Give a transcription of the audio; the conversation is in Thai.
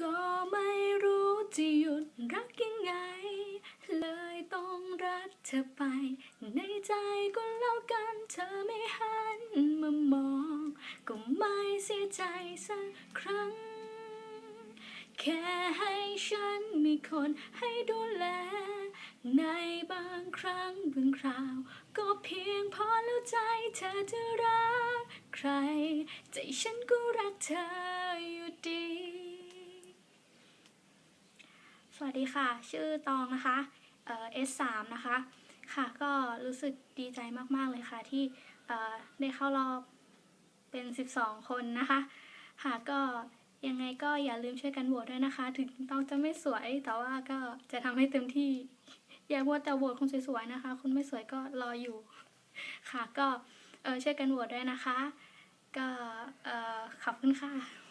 ก็ไม่รู้จะหยุดรักยังไง เลยต้องรักเธอไป ในใจก็แล้วกันเธอไม่หันมามอง ก็ไม่เสียใจสักครั้ง แค่ให้ฉันมีคนให้ดูแล ในบางครั้งบางคราว ก็เพียงพอแล้วใจเธอจะรัก ใคร ใจฉันก็รักเธอ สวัสดีค่ะ ชื่อตองนะคะ เอ่อ S3 นะคะ ค่ะ ก็รู้สึกดีใจมากๆเลยค่ะ ที่ เอ่อ ได้เข้ารอบเป็น 12 คนนะคะ ค่ะ ก็ยังไงก็อย่าลืมช่วยกันโหวตด้วยนะคะ ถึงตองจะไม่สวย แต่ว่าก็จะทำให้เต็มที่ อย่ามัวตแต่โหวตคนสวยๆนะคะ คนไม่สวยก็รออยู่ ค่ะ ก็ เออช่วยกันโหวตด้วยนะคะ ก็ เออขอบคุณค่ะ